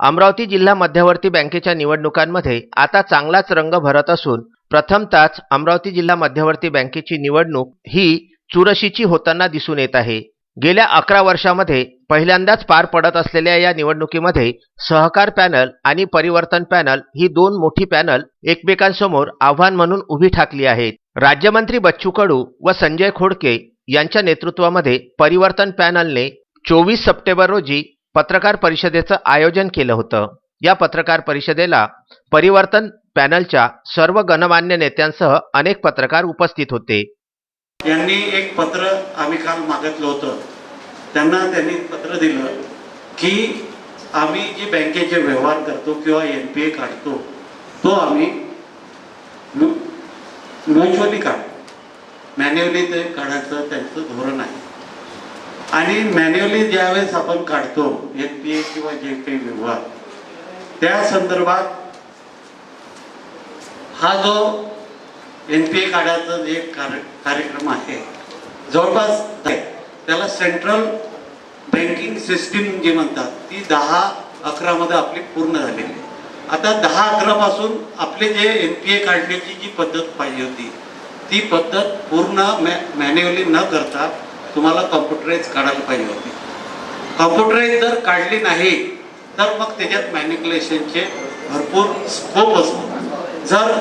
अमरावती जिल्हा मध्यवर्ती बँकेच्या निवडणुकांमध्ये आता चांगलाच रंग भरत असून प्रथमतच अमरावती जिल्हा मध्यवर्ती बँकेची निवडणूक ही चुरशीची होताना दिसून येत आहे. गेल्या अकरा वर्षामध्ये पहिल्यांदाच पार पडत असलेल्या या निवडणुकीमध्ये सहकार पॅनल आणि परिवर्तन पॅनल ही दोन मोठी पॅनल एकमेकांसमोर आव्हान म्हणून उभी ठाकली आहेत. राज्यमंत्री बच्चू कडू व संजय खोडके यांच्या नेतृत्वामध्ये परिवर्तन पॅनलने चोवीस सप्टेंबर रोजी पत्रकार परिषदेचं आयोजन केलं होतं. या पत्रकार परिषदेला परिवर्तन पॅनलच्या सर्व गणमान्य नेत्यांसह अनेक पत्रकार उपस्थित होते. यांनी एक पत्र आम्ही काल मागितलं होतं. त्यांना त्यांनी पत्र दिलं की आम्ही जे बँकेचे व्यवहार करतो किंवा एन पी ए काढतो तो आम्ही मॅन्युअली काढतो. मॅन्युअली ते काढायचं त्यांचं धोरण आहे. आणि मॅन्युअली ज्यावेळेस आपण काढतो एन पी ए किंवा जे काही व्यवहार त्या संदर्भात हा जो एन पी ए काढायचा जे कार्य कार्यक्रम आहे जवळपास त्याला सेंट्रल बँकिंग सिस्टीम जी म्हणतात ती दहा अकरामध्ये आपली पूर्ण झालेली आहे. आता दहा अकरापासून आपले जे एन पी ए काढण्याची जी पद्धत पाहिजे होती ती पद्धत पूर्ण मॅ मॅन्युअली न करता तुम्हाला कॉम्प्युटराईज काढायला पाहिजे होती. कॉम्प्युटराईज जर काढली नाही तर मग त्याच्यात मॅन्युक्युलेशनचे भरपूर स्कोप असतो. जर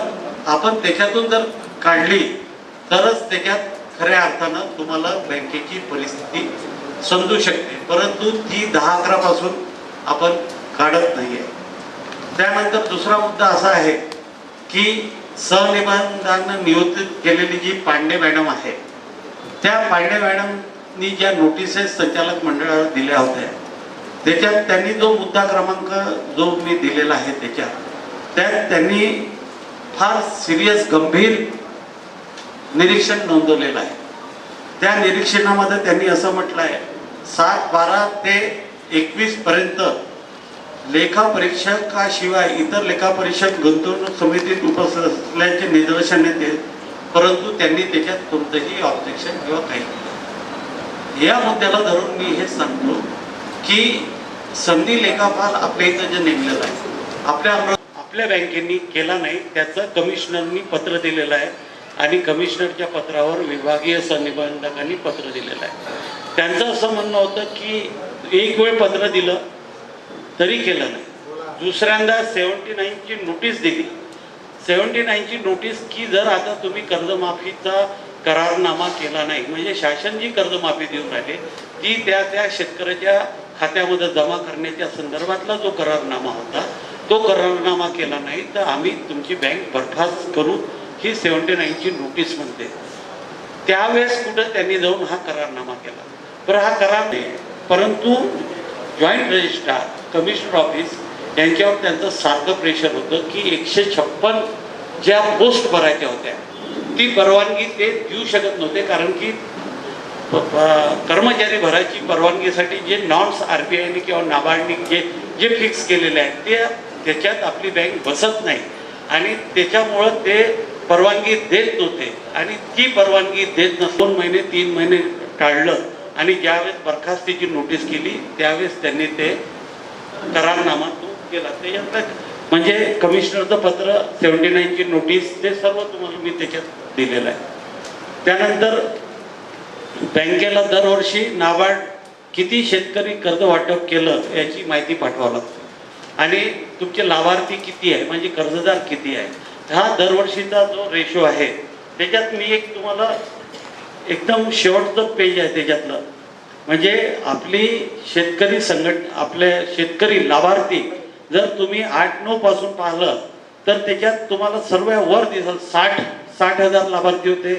आपण त्याच्यातून जर काढली तरच त्याच्यात खऱ्या अर्थानं तुम्हाला बँकेची परिस्थिती समजू शकते. परंतु ती दहा अकरापासून आपण काढत नाही आहे त्यानंतर दुसरा मुद्दा असा आहे की सहनिबंधानं नियुक्त केलेली जी पांडे मॅडम आहे त्या पांडे मॅडमनी ज्या नोटिसेस संचालक मंडळाला दिल्या होत्या त्याच्यात त्यांनी जो मुद्दा क्रमांक जो मी दिलेला आहे त्याच्यात त्यात त्यांनी फार सिरियस गंभीर निरीक्षण नोंदवलेलं आहे. त्या निरीक्षणामध्ये त्यांनी असं म्हटलं आहे सात बारा ते एकवीस पर्यंत लेखा परीक्षकाशिवाय इतर लेखा परीक्षक गुंतवणूक समितीत उपस्थित असल्याचे निदर्शन येते परंतु त्यांनी त्याच्यात कोणतंही ऑब्जेक्शन किंवा काही केलं. या मुद्द्याला धरून मी हे सांगतो की संधी लेखापाल आपल्या इथं जे नेमलेलं आहे आपल्या आपल्या बँकेनी केला नाही त्याचं कमिशनरनी पत्र दिलेलं आहे आणि कमिशनरच्या पत्रावर विभागीय संनिबंधकांनी पत्र दिलेलं आहे. त्यांचं असं म्हणणं होतं की एक वेळ पत्र दिलं तरी केलं नाही. दुसऱ्यांदा सेवन्टी नाईनची नोटीस दिली. सेवन्टी नाईनची नोटीस की जर आता तुम्ही कर्जमाफीचा करारनामा केला नाही म्हणजे शासन जी कर्जमाफी देऊन राहिले ती त्या त्या शेतकऱ्याच्या खात्यामध्ये जमा करण्याच्या संदर्भातला जो करारनामा होता तो करारनामा केला नाही तर आम्ही तुमची बँक बरखास्त करू ही सेवन्टी नाईनची नोटीस म्हणते. त्यावेळेस कुठं त्यांनी जाऊन हा करारनामा केला. बरं हा करार नाही परंतु जॉईंट रजिस्ट्रार कमिशनर ऑफिस यांच्यावर त्यांचं सारखं प्रेशर होतं की एकशे छप्पन ज्या पोस्ट भरायच्या होत्या ती परवानगी ते देऊ शकत नव्हते कारण की कर्मचारी भरायची परवानगीसाठी जे नॉन्स आर बी आयने किंवा नाबार्डने जे जे फिक्स केलेले आहेत ते त्याच्यात आपली बँक बसत नाही. आणि त्याच्यामुळं ते परवानगी देत नव्हते. आणि ती परवानगी देत नस दोन महिने तीन महिने टाळलं. आणि ज्यावेळेस बरखास्तीची नोटीस केली त्यावेळेस त्यांनी ते करारनामा तो केला. त्याच्यात म्हणजे कमिशनरचं पत्र सेव्हन्टी नाईनची नोटीस ते सर्व तुम्हाला मी त्याच्यात दिलेलं आहे. त्यानंतर बँकेला दरवर्षी नाबार्ड किती शेतकरी कर्ज वाटप केलं याची माहिती पाठवावं लागते. आणि तुमचे लाभार्थी किती आहे म्हणजे कर्जदार किती आहे हा दरवर्षीचा जो रेशो आहे त्याच्यात मी एक तुम्हाला एकदम शेवटचं पेज आहे त्याच्यातलं. म्हणजे आपली शेतकरी संघट आपले शेतकरी लाभार्थी जर तुम्ही आठ नऊ पासून पाहिलं तर त्याच्यात तुम्हाला सर्व वर दिसल. साठ साठ हजार लाभार्थी होते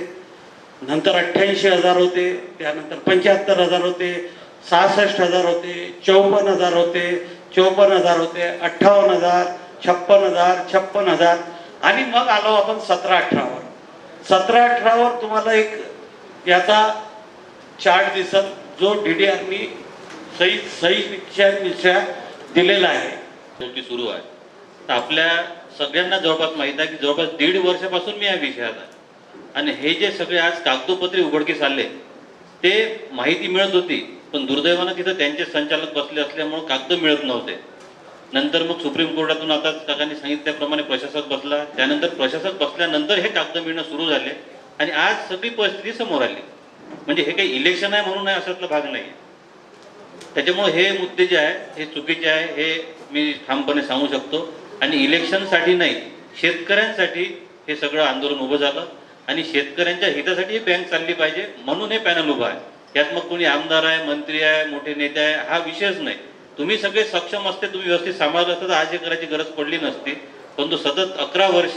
नंतर अठ्ठ्याऐंशी हजार होते त्यानंतर पंच्याहत्तर हजार होते सहासष्ट हजार होते चौपन्न हजार होते चौपन्न हजार होते अठ्ठावन्न हजार छप्पन हजार छप्पन हजार. आणि मग आलो आपण सतरा अठरावर सतरा अठरावर तुम्हाला एक याचा चार्ट दिसत जो डी डी आरनी सही सही दिलेला आहे. गोष्टी सुरू आहे. तर आपल्या सगळ्यांना जवळपास माहीत आहे की जवळपास दीड वर्षापासून मी या विषयात आहे. आणि हे जे सगळे आज कागदोपत्री उघडकीस आले ते माहिती मिळत होती पण दुर्दैवानं तिथं त्यांचे संचालक बसले असल्यामुळे कागद मिळत नव्हते. नंतर मग सुप्रीम कोर्टातून आता काकांनी सांगितल्याप्रमाणे प्रशासक बसला त्यानंतर प्रशासक बसल्यानंतर हे कागद मिळणं सुरू झाले आणि आज सगळी परिस्थिती समोर आली. म्हणजे हे काही इलेक्शन आहे म्हणून आहे असातला भाग नाही त्याच्यामुळे हे मुद्दे जे आहे हे चुकीचे आहे हे मी ठामपणे सांगू शकतो. आणि इलेक्शनसाठी नाही शेतकऱ्यांसाठी हे सगळं आंदोलन उभं झालं. आणि शेतकऱ्यांच्या हितासाठी ही बँक चालली पाहिजे म्हणून हे पॅनल उभं आहे. त्यात मग कोणी आमदार आहे मंत्री आहे मोठे नेते आहे हा विषयच नाही. तुम्ही सगळे सक्षम असते तुम्ही व्यवस्थित सांभाळत असता तर आज हे करायची गरज पडली नसती. परंतु सतत अकरा वर्ष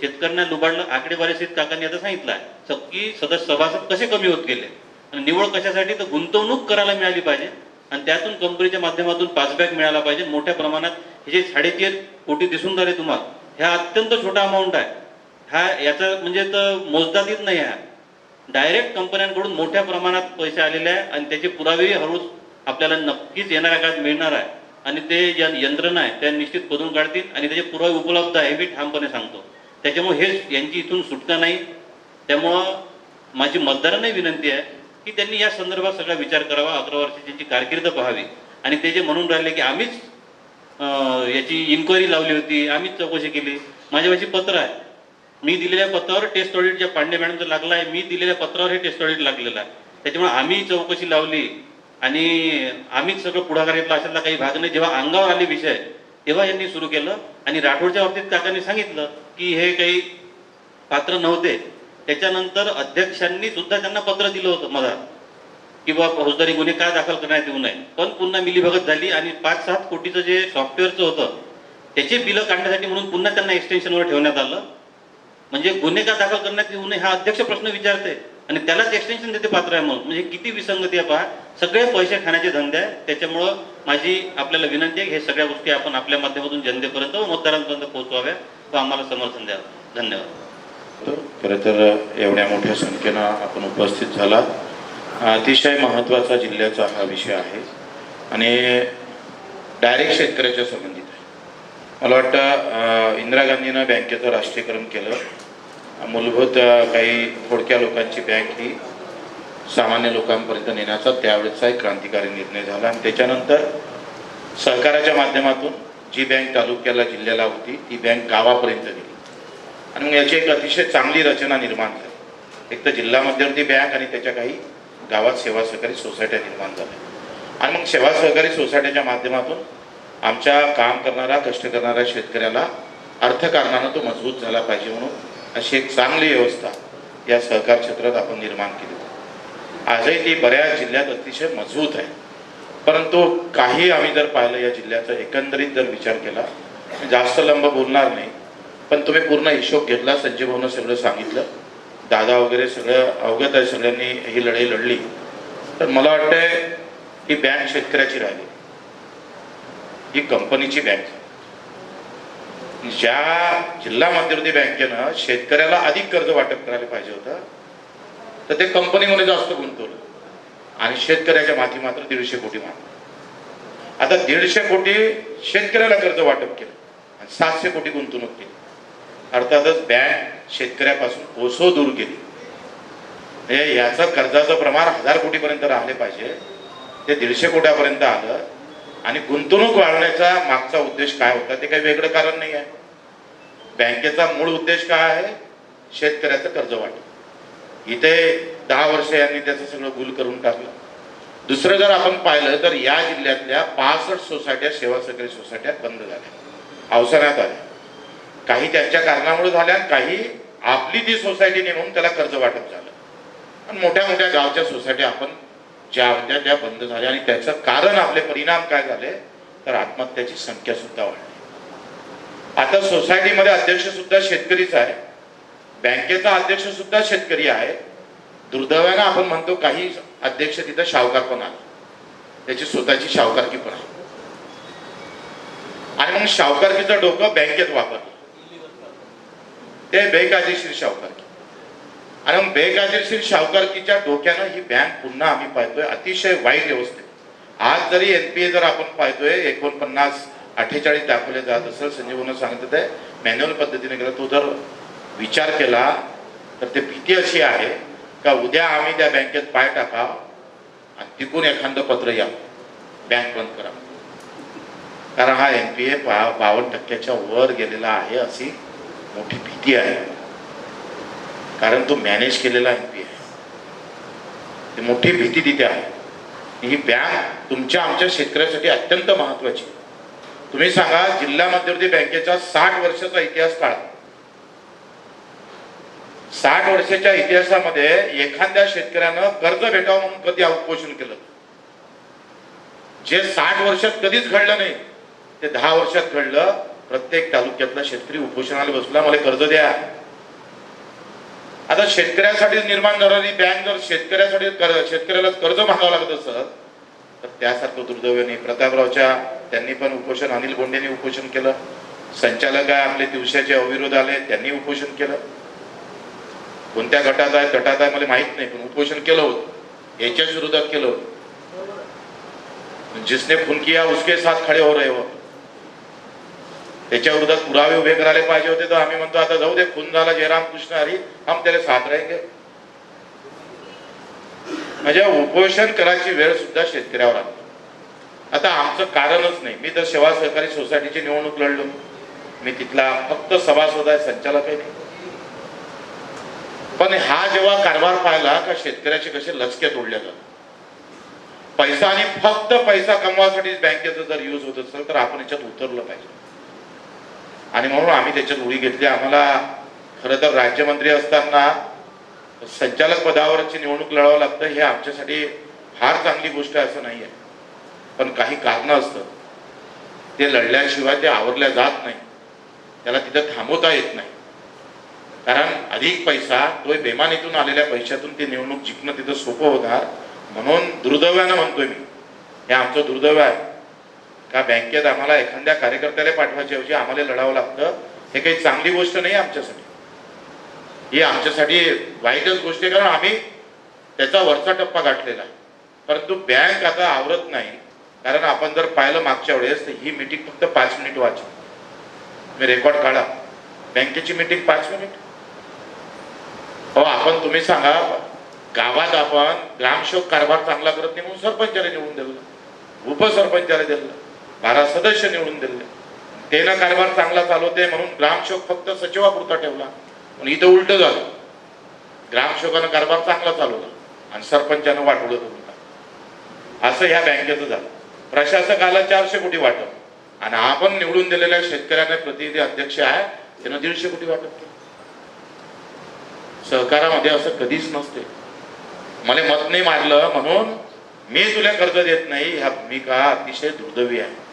शेतकऱ्यांना लुबाडलं आकडेवारी सीत काकांनी आता सांगितलं आहे. की सदस्य सभासद कसे कमी होत गेले? आणि निवड कशासाठी? तर गुंतवणूक करायला मिळाली पाहिजे. आणि त्यातून कंपनीच्या माध्यमातून पाचबॅक मिळाला पाहिजे. मोठ्या प्रमाणात हे जे साडेतीन कोटी दिसून राहिले तुम्हाला ह्या अत्यंत छोटा अमाऊंट आहे. हा याचा म्हणजे तर मोजदातीत नाही हा डायरेक्ट कंपन्यांकडून मोठ्या प्रमाणात पैसे आलेले आहे आणि त्याचे पुरावेही हळूच आपल्याला नक्कीच येणाऱ्या काळात मिळणार आहे. आणि ते ज्या यंत्रणा आहे त्या निश्चित करून काढतील आणि त्याचे पुरावे उपलब्ध आहे मी ठामपणे सांगतो. त्याच्यामुळे हे यांची इथून सुटका नाही. त्यामुळं माझी मतदारांनाही विनंती आहे की त्यांनी या संदर्भात सगळा विचार करावा. अकरा वर्षाची त्यांची कारकीर्द पाहावी. आणि ते जे म्हणून राहिले की आम्हीच याची इन्क्वायरी लावली होती आम्हीच चौकशी केली. माझ्यापाशी पत्र आहे. मी दिलेल्या पत्रावर टेस्ट ऑडिट ज्या पांडे मॅडमचं लागलं आहे मी दिलेल्या पत्रावर हे टेस्ट ऑडिट लागलेलं आहे. त्याच्यामुळे आम्ही चौकशी लावली आणि आम्हीच सगळं पुढाकार घेतला. अशातला काही भाग नाही. जेव्हा अंगावर आले विषय तेव्हा यांनी सुरू केलं. आणि राठोडच्या बाबतीत काकांनी सांगितलं की हे काही पात्र नव्हते. त्याच्यानंतर अध्यक्षांनी सुद्धा त्यांना पत्र दिलं होतं मला की बाबा फौजदारी गुन्हे का दाखल करण्यात येऊ नये. पण पुन्हा मिलीभगत झाली आणि पाच सात कोटीचं जे सॉफ्टवेअरचं होतं त्याचे बिलं काढण्यासाठी म्हणून पुन्हा त्यांना एक्सटेन्शनवर ठेवण्यात आलं. म्हणजे गुन्हे का दाखल करण्यात येऊ नये हा अध्यक्ष प्रश्न विचारते आणि त्यालाच एक्सटेन्शन देते पात्र आहे म्हणून. म्हणजे किती विसंगती आहे पहा. सगळे पैसे खाण्याचे धंदे आहे त्याच्यामुळं माझी आपल्याला विनंती आहे हे सगळ्या गोष्टी आपण आपल्या माध्यमातून जनतेपर्यंत व मतदारांपर्यंत पोहोचवाव्या व आम्हाला समर्थन द्यावं. धन्यवाद. खरं तर एवढ्या मोठ्या संख्येनं आपण उपस्थित झाला. अतिशय महत्त्वाचा जिल्ह्याचा हा विषय आहे आणि डायरेक्ट शेतकऱ्याच्या संबंधित आहे. मला वाटतं इंदिरा गांधीनं बँकेचं राष्ट्रीयकरण केलं. मूलभूत काही थोडक्या लोकांची बँक ही सामान्य लोकांपर्यंत नेण्याचा त्यावेळेचा एक क्रांतिकारी निर्णय झाला आणि त्याच्यानंतर सहकाराच्या माध्यमातून जी बँक तालुक्याला जिल्ह्याला होती ती बँक गावापर्यंत गेली. आणि मग याची एक अतिशय चांगली रचना निर्माण झाली. एक तर जिल्हा मध्यवर्ती बँक आणि त्याच्या काही गावात सेवा सहकारी सोसायट्या निर्माण झाल्या. आणि मग सेवा सहकारी सोसायटीच्या माध्यमातून आमच्या काम करणारा कष्ट करणाऱ्या शेतकऱ्याला अर्थकारणानं तो मजबूत झाला पाहिजे म्हणून अशी एक चांगली व्यवस्था या सहकार क्षेत्रात आपण निर्माण केली आजही ती बऱ्याच जिल्ह्यात अतिशय मजबूत आहे. परंतु काही आम्ही जर पाहिलं या जिल्ह्याचा एकंदरीत जर विचार केला जास्त लंब बोलणार नाही. पण तुम्ही पूर्ण हिशोब घेतला संजय भाऊनं सगळं सांगितलं. दादा वगैरे सगळं अवगत आहे सगळ्यांनी ही लढाई लढली. तर मला वाटतंय ही बँक शेतकऱ्याची राहिली ही कंपनीची बँक. ज्या जिल्हा मध्यवर्ती बँकेनं शेतकऱ्याला अधिक कर्ज वाटप करायला पाहिजे होतं तर ते कंपनीमध्ये जास्त गुंतवलं. आणि शेतकऱ्याच्या माथी मात्र दीडशे कोटी मागलं. आता दीडशे कोटी शेतकऱ्याला कर्ज वाटप केलं आणि सातशे कोटी गुंतवणूक केली. अर्थातच बँक शेतकऱ्यापासून ओसो दूर केली. म्हणजे याचं कर्जाचं प्रमाण हजार कोटीपर्यंत राहिले पाहिजे. ते दीडशे कोट्यापर्यंत आलं. आणि गुंतवणूक वाढवण्याचा मागचा उद्देश काय होता ते काही वेगळं कारण नाही आहे. बँकेचा मूळ उद्देश काय आहे? शेतकऱ्याचं कर्ज वाटप. इथे दहा वर्ष यांनी त्याचं सगळं गुल करून टाकलं. दुसरं जर आपण पाहिलं तर या जिल्ह्यातल्या पासष्ट सोसायट्या सेवा सहकारी सोसायट्या बंद झाल्या. अवसरात आल्या. काही त्यांच्या कारणामुळे झाल्या आणि काही आपली ती सोसायटी नेमून त्याला कर्ज वाटप झालं. आणि मोठ्या मोठ्या गावच्या सोसायटी आपण ज्या होत्या त्या बंद झाल्या आणि त्याचं कारण आपले परिणाम काय झाले तर आत्महत्याची संख्या सुद्धा वाढली. आता सोसायटीमध्ये अध्यक्ष सुद्धा शेतकरीच आहे. बँकेचा अध्यक्ष सुद्धा शेतकरी आहे. दुर्दैवानं आपण म्हणतो काही अध्यक्ष तिथं शावकार पण आला. त्याची स्वतःची शावकारकी पण आहे. आणि मग शावकारकीचं डोकं बँकेत वापरलं. ते बेकायदेशीर शावकारकी आणि मग बेकायदेशीर शावकारकीच्या डोक्यानं ही बँक पुन्हा आम्ही पाहतोय. अतिशय वाईट व्यवस्थेत. आज जरी एनपीए जर आपण पाहतोय एकोणपन्नास अठ्ठेचाळीस दाखवले जात असेल संजीवनं सांगत सांगितलं ते मॅन्युअल पद्धतीने केलं. तो जर विचार केला तर ते भीती अशी आहे का उद्या आम्ही त्या बँकेत पाय टाका आणि तिकून एखादं पत्र या बँक बंद करा. कारण हा एन पी ए पा बावन्न टक्क्याच्या वर गेलेला आहे अशी मोठी भीती आहे. कारण तो मॅनेज केलेला एन पी आहे. ती मोठी भीती तिथे आहे. ही बँक तुमच्या आमच्या शेतकऱ्यासाठी अत्यंत महत्वाची आहे. तुम्ही सांगा जिल्हा मध्यवर्ती बँकेचा साठ वर्षाचा इतिहास काढा. साठ वर्षाच्या इतिहासामध्ये एखाद्या शेतकऱ्यानं कर्ज भेटावं म्हणून कधी उपोषण केलं? जे साठ वर्षात कधीच घडलं नाही ते दहा वर्षात घडलं प्रत्येक तालुक्यातला शेतकरी उपोषणाला बसला मला कर्ज द्या. आता शेतकऱ्यासाठी निर्माण करणारी बँक जर शेतकऱ्यासाठी शेतकऱ्याला कर्ज मागावं लागत असत तर त्यासारखं दुर्दैवाने प्रतापरावच्या त्यांनी पण उपोषण अनिल बोंडेंनी उपोषण केलं. संचालक आहे आपले दिवसाचे अविरोध आले त्यांनी उपोषण केलं. कोणत्या गटात आहे तटात आहे मला माहीत नाही पण उपोषण केलं होतं. याच्याच विरोधात केलं होतं. जिसने खून किया उसके साथ खडे हो रहे हो. त्याच्या विरुद्ध पुरावे उभे करायला पाहिजे होते तर आम्ही म्हणतो आता जाऊ दे खून झाला जयराम कृष्ण हरी हम त्याला साथ राहिले म्हणजे उपोषण करायची वेळ सुद्धा शेतकऱ्यावर आली. आता आमचं कारणच नाही. मी तर सेवा सहकारी सोसायटीची निवडणूक लढलो. मी तिथला फक्त सभासद आहे संचालकही नाही. पण हा जेव्हा कारभार पाहिला का शेतकऱ्याचे कसे लचके तोडले जातात. पैसा आणि फक्त पैसा कमवासाठी बँकेचा जर यूज होत असेल तर आपण याच्यात उतरलं पाहिजे. आणि म्हणून आम्ही त्याच्यात उडी घेतली. आम्हाला खरं तर राज्यमंत्री असताना संचालक पदावरची निवडणूक लढावं लागतं हे आमच्यासाठी फार चांगली गोष्ट आहे असं नाही आहे पण काही कारणं असतं ते लढल्याशिवाय ते आवरल्या जात नाही. त्याला तिथं थांबवता येत नाही. कारण अधिक पैसा तो बेमानीतून आलेल्या पैशातून ती निवडणूक जिंकणं तिथं सोपं होणार. म्हणून दुर्दैवानं म्हणतोय मी. हे आमचं दुर्दैव आहे. का बँकेत आम्हाला एखाद्या कार्यकर्त्याला पाठवायच्या ऐवजी आम्हाला लढावं लागतं. हे काही चांगली गोष्ट नाही आमच्यासाठी. ही आमच्यासाठी वाईटच गोष्ट आहे कारण आम्ही त्याचा वरचा टप्पा गाठलेला परंतु बँक आता आवरत नाही. कारण आपण जर पाहिलं मागच्या वेळेस तर ही मीटिंग फक्त पाच मिनिट वाचली. मी रेकॉर्ड काढा. बँकेची मीटिंग पाच मिनिट. अहो आपण तुम्ही सांगा गावात आपण ग्रामसेवक कारभार चांगला करत नाही म्हणून सरपंचाला निवडून दिलं. उपसरपंचाला दिलं. बारा सदस्य निवडून दिले. त्यानं कारभार चांगला चालवते म्हणून ग्रामसेवक फक्त सचिवापुरता ठेवला. पण इथं उलट झालं. ग्रामसेवकानं कारभार चांगला चालवला आणि सरपंचानं वाटवलं उलटा असं ह्या बँकेचं झालं. प्रशासकाला चारशे कोटी वाटप. आणि आपण निवडून दिलेल्या शेतकऱ्यांना प्रतिनिधी अध्यक्ष आहे त्यानं दीडशे कोटी वाटप केलं. सहकारामध्ये असं कधीच नसते. मला मत नाही मारलं म्हणून मी तुला कर्ज देत नाही ह्या भूमिका अतिशय दुर्दैवी आहे.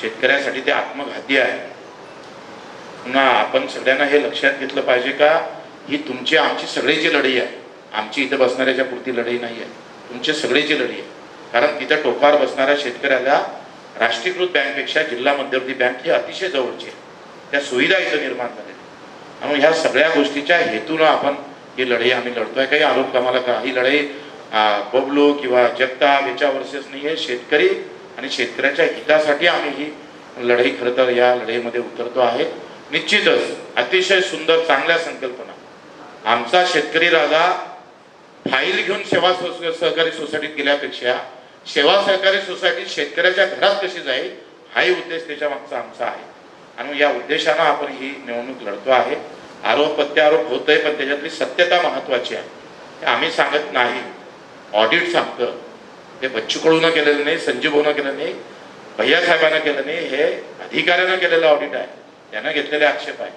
शेतकऱ्यासाठी ते आत्मघाती आहे. पुन्हा आपण सगळ्यांना हे लक्षात घेतलं पाहिजे का ही तुमची आमची सगळ्याची लढाई आहे. आमची इथं बसणाऱ्याच्या पुरती लढाई नाही आहे तुमची सगळ्याची लढाई आहे. कारण तिथं टोकावर बसणाऱ्या शेतकऱ्याला राष्ट्रीयकृत बँकपेक्षा जिल्हा मध्यवर्ती बँक ही अतिशय जवळची आहे. त्या सुविधा इथं निर्माण झालेल्या आहेत. ह्या सगळ्या गोष्टीच्या हेतूनं आपण ही लढाई आम्ही लढतोय. काही आरोप कामाला का ही लढाई बबलो बबलू किंवा जगताप याच्या नाही आहे शेतकरी आणि शेतकऱ्याच्या हितासाठी आम्ही ही लढाई खरं तर या लढाईमध्ये उतरतो आहे. निश्चितच अतिशय सुंदर चांगल्या संकल्पना. आमचा शेतकरी राजा फाईल घेऊन सेवा सहकारी सोसायटीत गेल्यापेक्षा सेवा सहकारी सोसायटी शेतकऱ्याच्या घरात कशी जाईल हाही उद्देश त्याच्या मागचा आमचा आहे. आणि या उद्देशानं आपण ही निवडणूक लढतो आहे. आरोप प्रत्यारोप होतोय पण त्याच्यातली सत्यता महत्वाची आहे. आम्ही सांगत नाही. ऑडिट सांगतं. ते बच्चू कडून केलेलं नाही संजीव भाऊनं केलं नाही भैया साहेबांना केलं नाही हे अधिकाऱ्यानं केलेलं ऑडिट आहे. त्यानं घेतलेले आक्षेप आहे.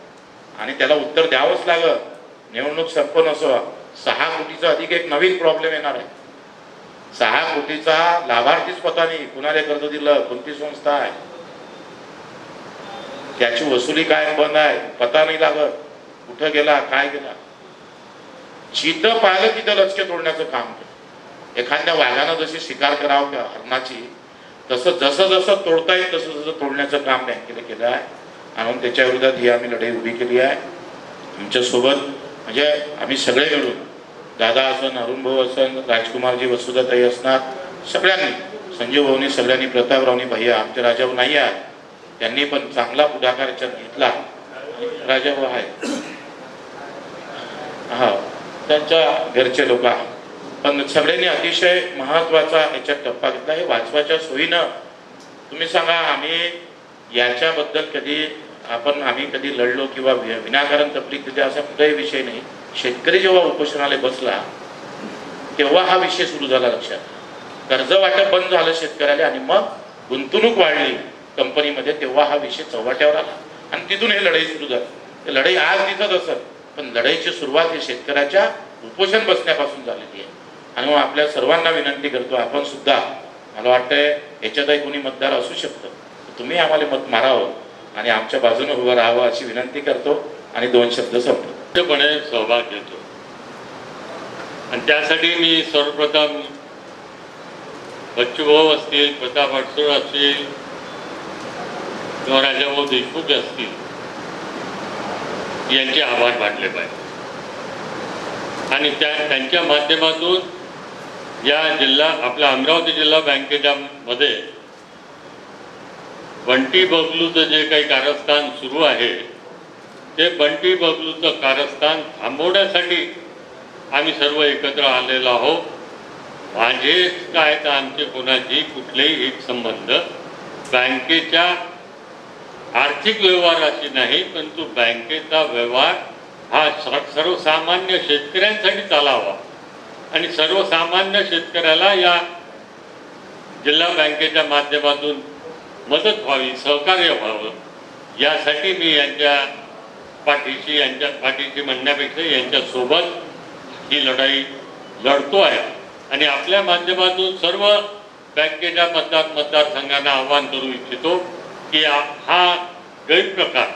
आणि त्याला उत्तर द्यावंच लागत निवडणूक संपन्न असो सहा कोटीचा अधिक एक नवीन प्रॉब्लेम येणार आहे. सहा कोटीचा लाभार्थीच पता नाही कुणाला कर्ज दिलं? कोणती संस्था आहे? त्याची वसुली काय बंद आहे? पता नाही लागत. कुठं गेला? काय गेला? जिथं पाहिलं तिथं लचके तोडण्याचं काम केलं. एखाद्या वाघानं जशी शिकार करावं का हरणाची तसं जसं जसं तोडता येईल तसं तसं तोडण्याचं काम बँकेने केलं आहे. म्हणून त्याच्या विरोधात ही आम्ही लढाई उभी केली आहे. आमच्यासोबत म्हणजे आम्ही सगळे मिळून दादा असन अरुण भाऊ असन राजकुमारजी वसुधाताई असणार सगळ्यांनी संजीव भाऊनी सगळ्यांनी प्रतापरावनी भैया आमचे राजाभाऊ नाही आहेत. त्यांनी पण चांगला पुढाकार घेतला. आणि राजाभाऊ आहे हा त्यांच्या घरचे लोक आहेत. पण सगळ्यांनी अतिशय महत्त्वाचा ह्याच्यात टप्पा घेतला. हे वाचवाच्या सोयीनं तुम्ही सांगा आम्ही याच्याबद्दल कधी आपण आम्ही कधी लढलो किंवा विनाकारण तपलीक तिथे असा कुठलाही विषय नाही. शेतकरी जेव्हा उपोषणाला बसला तेव्हा हा विषय सुरू झाला लक्षात. कर्ज वाटप बंद झालं शेतकऱ्याला आणि मग गुंतवणूक वाढली कंपनीमध्ये तेव्हा हा विषय चव्हाट्यावर आला. आणि तिथून हे लढाई सुरू झाली. लढाई आज दिसत असत पण लढाईची सुरुवात ही शेतकऱ्याच्या उपोषण बसण्यापासून झालेली आहे. आणि मग आपल्या सर्वांना विनंती करतो आपण सुद्धा मला वाटतंय याच्यातही कोणी मतदार असू शकतं. तुम्ही आम्हाला मत मारावं आणि आमच्या बाजूने उभं राहावं अशी विनंती करतो आणि दोन शब्द संपतोपणे सहभाग घेतो. आणि त्यासाठी मी सर्वप्रथम बच्चूभाऊ असतील प्रताप अडसूळ असतील किंवा राजाभाऊ देशमुख असतील यांचे आभार मानले पाहिजे. आणि त्या त्यांच्या माध्यमातून या जिल्हा आपल्या अमरावती जिल्हा बँकेच्या मध्ये बंटी बबलूचं जे काही कारस्थान सुरू आहे ते बंटी बबलूचं कारस्थान थांबवण्यासाठी आम्ही सर्व एकत्र आलेलो आहोत. माझे काय तर आमचे कोणाची कुठलेही एक संबंध बँकेच्या आर्थिक व्यवहाराशी नाही परंतु बँकेचा व्यवहार हा सर्वसामान्य शेतकऱ्यांसाठी चालावा. आणि सर्वसामान्य शेतकऱ्याला या जिल्हा बँकेच्या माध्यमातून मदत व्हावी सहकार्य व्हावं यासाठी मी यांच्या पाठीशी यांच्या पाठीशी म्हणण्यापेक्षा यांच्यासोबत ही लढाई लढतो आहे. आणि आपल्या माध्यमातून सर्व बँकेच्या मतदार मतदारसंघांना आवाहन करू इच्छितो की हा- गैरप्रकार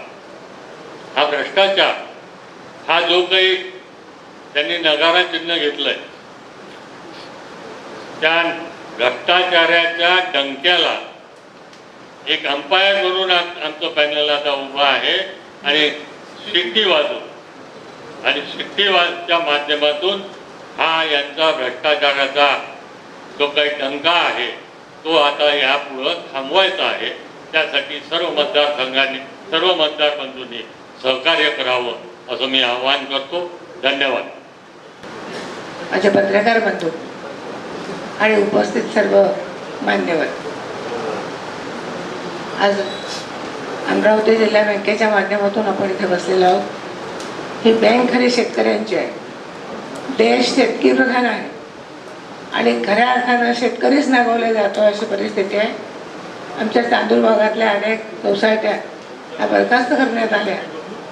हा भ्रष्टाचार हा जो काही त्यांनी नगारा चिन्ह घेतलं आहे त्या भ्रष्टाचाराच्या डंक्याला एक अंपायर म्हणून आम- आमचं पॅनल आता उभा आहे आणि शिट्टी वाजू आणि शिट्टी वाजच्या माध्यमातून हा यांचा भ्रष्टाचाराचा जो काही डंका आहे तो आता यापुढं थांबवायचा आहे. त्यासाठी सर्व मतदारसंघांनी सर्व मतदार बंधूंनी सहकार्य करावं असं मी आवाहन करतो. धन्यवाद. माझ्या पत्रकार बंधू आणि उपस्थित सर्व मान्यवर. आज अमरावती जिल्हा बँकेच्या माध्यमातून आपण इथे बसलेलो आहोत. ही बँक खरी शेतकऱ्यांची आहे. देश शेतकी प्रधान आहे. आणि खऱ्या अर्थानं शेतकरीच नागवला जातो अशी परिस्थिती आहे. आमच्या तांदूळ भागातल्या अनेक सोसायट्या ह्या बरखास्त करण्यात आल्या.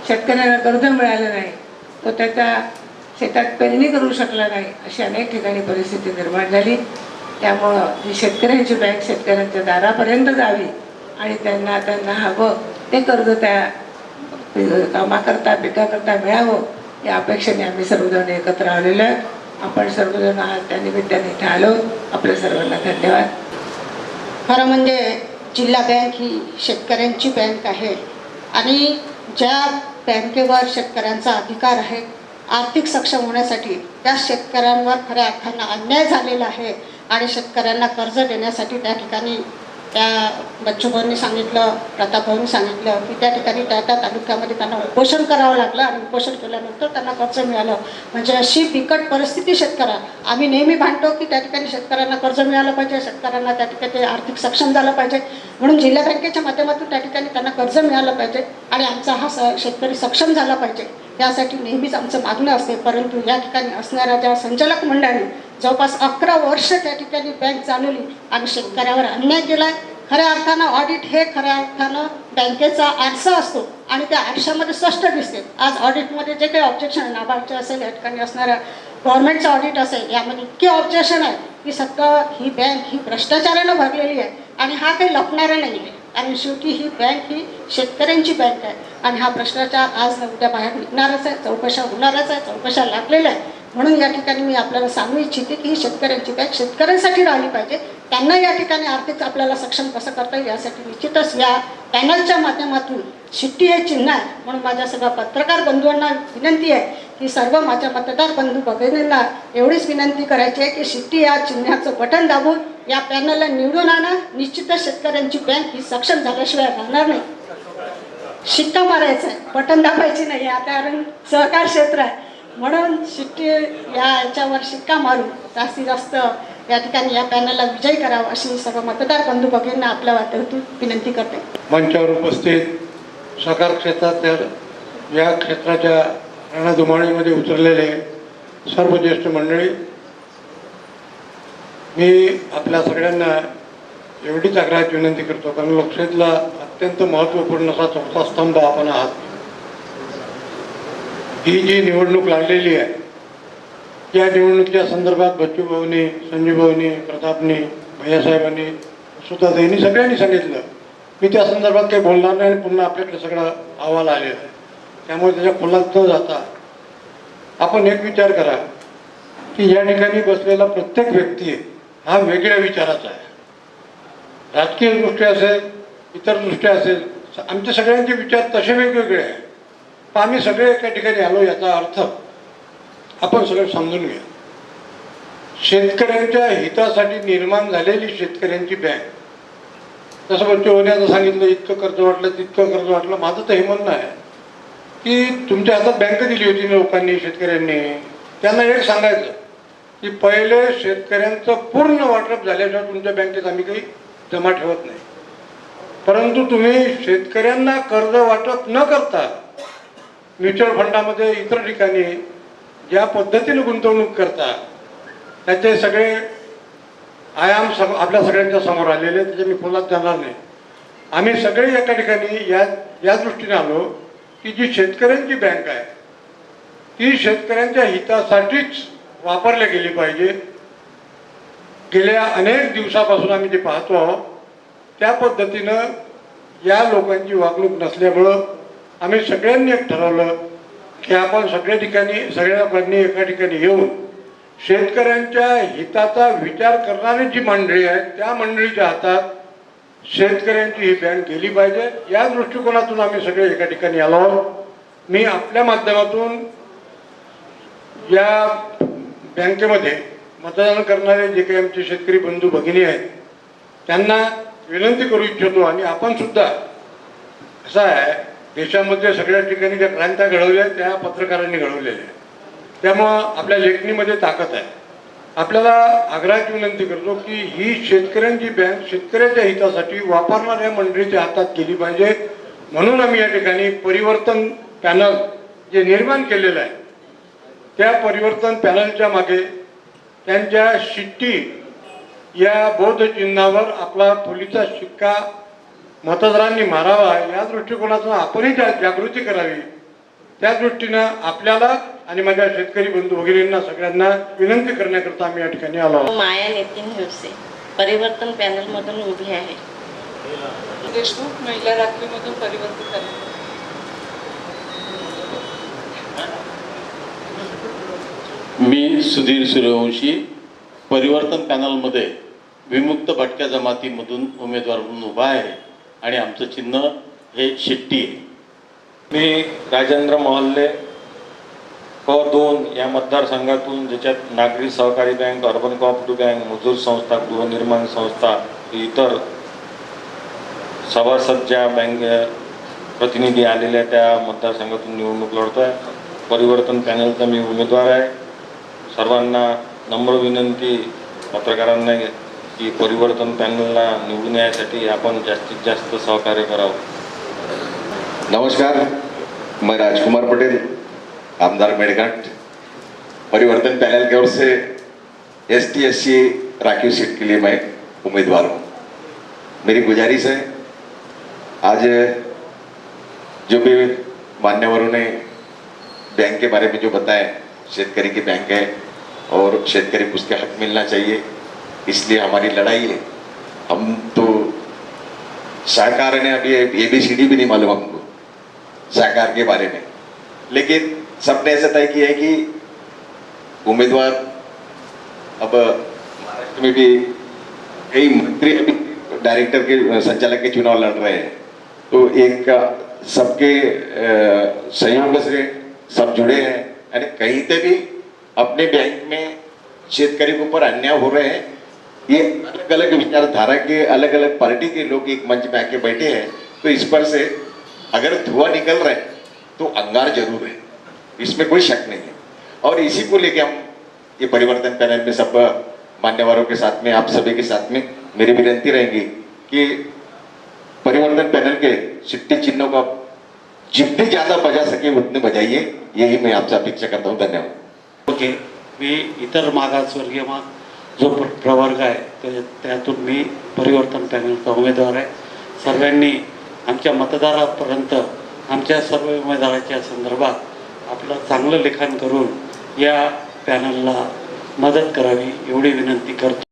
शेतकऱ्यांना कर्ज मिळालं नाही. तो त्याच्या शेतात पेरणी करू शकला नाही अशी अनेक ठिकाणी परिस्थिती निर्माण झाली. त्यामुळं ही शेतकऱ्यांची बँक शेतकऱ्यांच्या दारापर्यंत जावी आणि त्यांना त्यांना हवं ते कर्ज त्या कामाकरता पिकाकरता मिळावं या अपेक्षेने आम्ही सर्वजण एकत्र आलेलो आहे आपण सर्वजण आहात त्या निमित्ताने इथे आलो आपल्या सर्वांना धन्यवाद. खरं म्हणजे जिल्हा बँक ही शेतकऱ्यांची बँक आहे आणि ज्या बँकेवर शेतकऱ्यांचा अधिकार आहे आर्थिक सक्षम होण्यासाठी त्या शेतकऱ्यांवर खऱ्या अर्थानं अन्याय झालेला आहे आणि शेतकऱ्यांना कर्ज देण्यासाठी त्या ठिकाणी त्या बच्चूभाऊंनी सांगितलं प्रतापभाऊंनी सांगितलं की त्या ठिकाणी त्या त्या तालुक्यामध्ये त्यांना उपोषण करावं लागलं आणि उपोषण केल्यानंतर त्यांना कर्ज मिळालं. म्हणजे अशी बिकट परिस्थिती शेतकऱ्या आम्ही नेहमी भांडतो की त्या ठिकाणी शेतकऱ्यांना कर्ज मिळालं पाहिजे शेतकऱ्यांना त्या ठिकाणी आर्थिक सक्षम झालं पाहिजे. म्हणून जिल्हा बँकेच्या माध्यमातून त्या ठिकाणी त्यांना कर्ज मिळालं पाहिजे आणि आमचा हा स शेतकरी सक्षम झाला पाहिजे. यासाठी नेहमीच आमचं मागणं असते. परंतु या ठिकाणी असणाऱ्या ज्या संचालक मंडळाने जवळपास अकरा वर्ष त्या ठिकाणी बँक चालवली आणि शेतकऱ्यावर अन्याय केला आहे खऱ्या अर्थानं ऑडिट हे खऱ्या अर्थानं बँकेचा आरसा असतो आणि त्या आरशामध्ये स्पष्ट दिसते. आज ऑडिटमध्ये जे काही ऑब्जेक्शन नाबार्डचे असेल या ठिकाणी असणाऱ्या गव्हर्नमेंटचं ऑडिट असेल यामध्ये इतके ऑब्जेक्शन आहे की सगळं ही बँक ही भ्रष्टाचारानं भरलेली आहे आणि हा काही लपणारा नाही आहे आणि शेवटी ही बँक ही शेतकऱ्यांची बँक आहे. आणि हा भ्रष्टाचार आज उद्या बाहेर निघणारच आहे चौकशा होणारच आहे चौकशा लागलेल्या आहे म्हणून या ठिकाणी मी आपल्याला सांगू इच्छिते की ही शेतकऱ्यांची बॅग शेतकऱ्यांसाठी राहिली पाहिजे त्यांना या ठिकाणी आर्थिक आपल्याला सक्षम कसं करता येईल यासाठी निश्चितच या पॅनलच्या माध्यमातून शिट्टी हे चिन्ह आहे. म्हणून माझ्या सगळ्या पत्रकार बंधूंना विनंती आहे की सर्व माझ्या मतदार बंधू भगिनींना एवढीच विनंती करायची आहे की शिट्टी या चिन्हाचं बटन दाबून या पॅनलला निवडून आणा. निश्चितच शेतकऱ्यांची बँक ही सक्षम झाल्याशिवाय राहणार नाही. शिक्का मारायचा आहे. बटन दाबायची नाही. आता कारण सहकार क्षेत्र आहे. म्हणून शिट्टी या याच्यावर शिक्का मारून जास्तीत जास्त या ठिकाणी या पॅनलला विजय करावा अशी सर्व मतदार बंधू भगिनींना आपल्या वाटेतून विनंती करते. मंचावर उपस्थित सहकार क्षेत्रात या क्षेत्राच्या रणधुमाळीमध्ये उतरलेले सर्व ज्येष्ठ मंडळी मी आपल्या सगळ्यांना एवढीच आग्रहाची विनंती करतो कारण लोकशाहीतला अत्यंत महत्त्वपूर्ण असा चौथा स्तंभ आपण आहात. ही जी निवडणूक लागलेली आहे या निवडणुकीच्या संदर्भात बच्चू भाऊनी संजीव भाऊनी प्रतापनी भैयासाहेबांनी सुद्धा त्यांनी सगळ्यांनी सांगितलं. मी त्या संदर्भात काही बोलणार नाही आणि पुन्हा आपल्याकडे सगळा अहवाल आलेला आहे त्यामुळे त्याच्या खोलात न जाता आपण एक विचार करा की या ठिकाणी बसलेला प्रत्येक व्यक्ती हा वेगळ्या विचाराचा आहे. राजकीय दृष्ट्या असेल इतर दृष्ट्या असेल. आमचे सगळ्यांचे विचार तसे वेगवेगळे आहे पण आम्ही सगळे एका ठिकाणी आलो याचा अर्थ आपण सगळं समजून घ्या. शेतकऱ्यांच्या हितासाठी निर्माण झालेली शेतकऱ्यांची बँक. जसं बच्चू होण्याचं सांगितलं इतकं कर्ज वाटलं तितकं कर्ज वाटलं माझं तर हे म्हणणं आहे की तुमच्या हातात बँक दिली होती लोकांनी शेतकऱ्यांनी. त्यांना एक सांगायचं की पहिले शेतकऱ्यांचं पूर्ण वाटप झाल्याशिवाय तुमच्या बँकेत आम्ही काही जमा ठेवत नाही. परंतु तुम्ही शेतकऱ्यांना कर्ज वाटप न करता म्युच्युअल फंडामध्ये इतर ठिकाणी ज्या पद्धतीने गुंतवणूक करता त्याचे सगळे आयाम सग आपल्या सगळ्यांच्या समोर आलेले आहेत, त्याचे मी खोलात जाणार नाही. आम्ही सगळे एका ठिकाणी या या दृष्टीने आलो की जी शेतकऱ्यांची बँक आहे ती शेतकऱ्यांच्या हितासाठीच वापरली गेली पाहिजे. गेल्या अनेक दिवसापासून आम्ही ते पाहतो आहोत त्या पद्धतीनं या लोकांची वागणूक नसल्यामुळं आम्ही सगळ्यांनी एक ठरवलं की आपण सगळ्या ठिकाणी सगळ्या लोकांनी एका ठिकाणी येऊन शेतकऱ्यांच्या हिताचा विचार करणारी जी मंडळी आहे त्या मंडळीच्या हातात शेतकऱ्यांची ही बँक गेली पाहिजे. या दृष्टिकोनातून आम्ही सगळे एका ठिकाणी आलो आहोत. मी आपल्या माध्यमातून या बँकेमध्ये मतदान करणारे जे काही आमचे शेतकरी बंधू भगिनी आहेत त्यांना विनंती करू इच्छितो आणि आपण सुद्धा असं आहे देशामध्ये सगळ्या ठिकाणी ज्या क्रांत्या घडवल्या त्या पत्रकारांनी घडवलेल्या आहेत. त्यामुळं आपल्या लेखणीमध्ये ताकद आहे. आपल्याला आग्रहाची विनंती करतो की ही शेतकऱ्यांची बँक शेतकऱ्याच्या हितासाठी वापरणाऱ्या मंडळीच्या हातात केली पाहिजे. म्हणून आम्ही या ठिकाणी परिवर्तन पॅनल जे निर्माण केलेलं आहे त्या परिवर्तन पॅनलच्या मागे त्यांच्या शिट्टी या बौद्ध चिन्हावर आपला फुलीचा शिक्का मतदारांनी मारावा या दृष्टिकोनातून आपणही जा जागृती करावी. त्या दृष्टीनं आपल्याला आणि माझ्या शेतकरी बंधू भगिनींना सगळ्यांना विनंती करण्याकरता आम्ही या ठिकाणी आलो आहोत. माया नितीन हिवसे परिवर्तन पॅनलमधून उभी आहे. देशमुख महिला राखीमधून परिवर्तित झाले मी सुधीर सूर्यवंशी परिवर्तन पॅनलमध्ये विमुक्त भटक्या जमातीमधून उमेदवार म्हणून उभा आहे आणि आमचं चिन्ह हे शिट्टी आहे. मी राजेंद्र मोहल्ले क दोन या मतदारसंघातून ज्याच्यात नागरी सहकारी बँक अर्बन कॉपरेटिव्ह बँक मजूर संस्था गृहनिर्माण संस्था इतर सभासद ज्या बँक प्रतिनिधी आलेल्या त्या मतदारसंघातून निवडणूक लढतोय. परिवर्तन पॅनलचा मी उमेदवार आहे. सर्वांना नम्र विनंती पत्रकारांना की परिवर्तन पॅनलला निवडून यासाठी आपण जास्तीत जास्त सहकार्य करावं. नमस्कार. मैं राजकुमार पटेल, आमदार मेड़घाट परिवर्तन पैनल की ओर से एस टी एस सी राखीव सीट के लिए मैं उम्मीदवार हूँ। मेरी गुजारिश है, आज जो भी मान्यवरों ने बैंक के बारे में जो बताया, शेतकरी की बैंक है और शेतकरी को उसके हक मिलना चाहिए। इसलिए हमारी लड़ाई है। हम तो सरकार ने अभी ए बी सी डी भी नहीं मालूम हमको सरकार के बारे में। लेकिन सबने ऐसा तय किया है कि उम्मीदवार अब महाराष्ट्र में भी कई मंत्री अभी डायरेक्टर के, संचालक के चुनाव लड़ रहे हैं। तो एक सबके सहयोग से सब जुड़े हैं। यानी कहीं पे भी अपने बैंक में शेतकरी के ऊपर अन्याय हो रहे हैं ये अलग अलग विचारधारा के अलग अलग पार्टी के लोग एक मंच में आके बैठे हैं तो इस पर से अगर धुआँ निकल रहा है तो अंगार ज़रूर है। इसमें कोई शक नहीं है। और इसी को लेके हम ये परिवर्तन पैनल में सब मान्यवरों के साथ में, आप सभी के साथ में मेरी विनती रहेगी कि परिवर्तन पैनल के सिट्टी चिन्हों का जितनी ज़्यादा बजा सके उतने बजाइए। यही मैं आपसे अपेक्षा करता हूँ। धन्यवाद। ओके, मी इतर मागासवर्गीय माग जो प्र- प्रवर्ग आहे त्या त्यातून मी परिवर्तन पॅनलचा उमेदवार आहे. सर्वांनी आमच्या मतदारापर्यंत आमच्या सर्व उमेदवाराच्या संदर्भात आपलं चांगलं लिखाण करून या पॅनलला मदत करावी एवढी विनंती करतो.